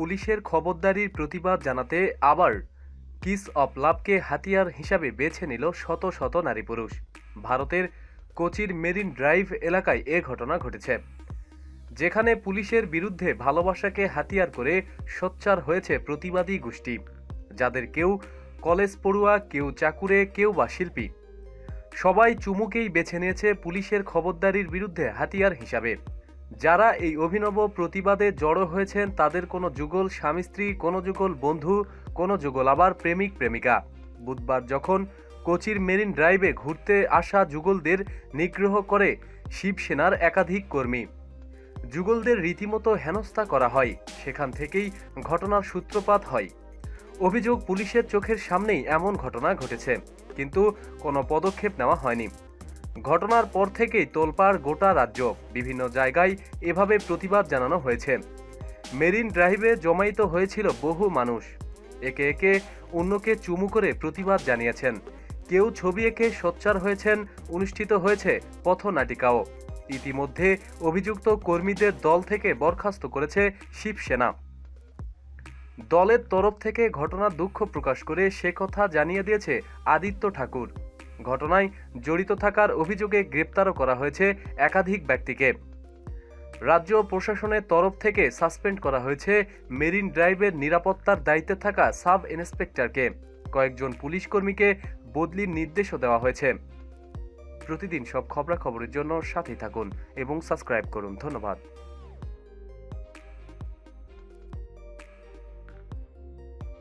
পুলিশের খবরদারির প্রতিবাদ জানাতে আবার কিস অফ লাভকে হাতিয়ার হিসাবে বেছে নিল শত শত নারী পুরুষ। ভারতের কোচির মেরিন ড্রাইভ এলাকায় এ ঘটনা ঘটেছে। যেখানে পুলিশের বিরুদ্ধে ভালোবাসাকে হাতিয়ার করে সোচ্চার হয়েছে প্রতিবাদী গোষ্ঠী, যাদের কেউ কলেজ পড়ুয়া, কেউ চাকুরে, কেউ বা শিল্পী। সবাই চুমুকেই বেছে নিয়েছে পুলিশের খবরদারির বিরুদ্ধে হাতিয়ার হিসাবে। যারা এই অভিনব প্রতিবাদে জড়ো হয়েছেন, তাদের কোনো যুগল স্বামী স্ত্রী, কোনো যুগল বন্ধু, কোনো যুগল আবার প্রেমিক, প্রেমিকা। বুধবার যখন কোচির মেরিন ড্রাইভে ঘুরতে আসা যুগলদের নিগ্রহ করে শিবসেনার একাধিক কর্মী। যুগলদের রীতিমতো হেনস্থা করা হয়, সেখান থেকেই ঘটনার সূত্রপাত হয়। অভিযোগ পুলিশের চোখের সামনেই এমন ঘটনা ঘটেছে, কিন্তু কোনো পদক্ষেপ নেওয়া হয়নি। ঘটনার পর থেকেই তোলপাড় গোটা রাজ্য, বিভিন্ন জায়গায় এভাবে প্রতিবাদ জানানো হয়েছে। মেরিন ড্রাইভে জমায়িত হয়েছিল বহু মানুষ। একে একে অন্যকে চুমু করে প্রতিবাদ জানিয়েছেন। কেউ ছবি এঁকে সোচ্চার হয়েছেন, অনুষ্ঠিত হয়েছে পথনাটিকাও। ইতিমধ্যে অভিযুক্ত কর্মীদের দল থেকে বরখাস্ত করেছে শিবসেনা। দলের তরফ থেকে ঘটনার দুঃখ প্রকাশ করে সে কথা জানিয়ে দিয়েছে আদিত্য ঠাকুর। ঘটনায় জড়িত থাকার অভিযোগে গ্রেপ্তারও করা হয়েছে একাধিক ব্যক্তিকে। রাজ্য প্রশাসনের তরফ থেকে সাসপেন্ড করা হয়েছে মেরিন ড্রাইভের নিরাপত্তার দায়িত্বে থাকা সাব ইন্সপেক্টরকে। কয়েকজন পুলিশ কর্মীকে বদলির নির্দেশও দেওয়া হয়েছে। প্রতিদিন সব খবরাখবরের জন্য সাথেই থাকুন এবং সাবস্ক্রাইব করুন। ধন্যবাদ।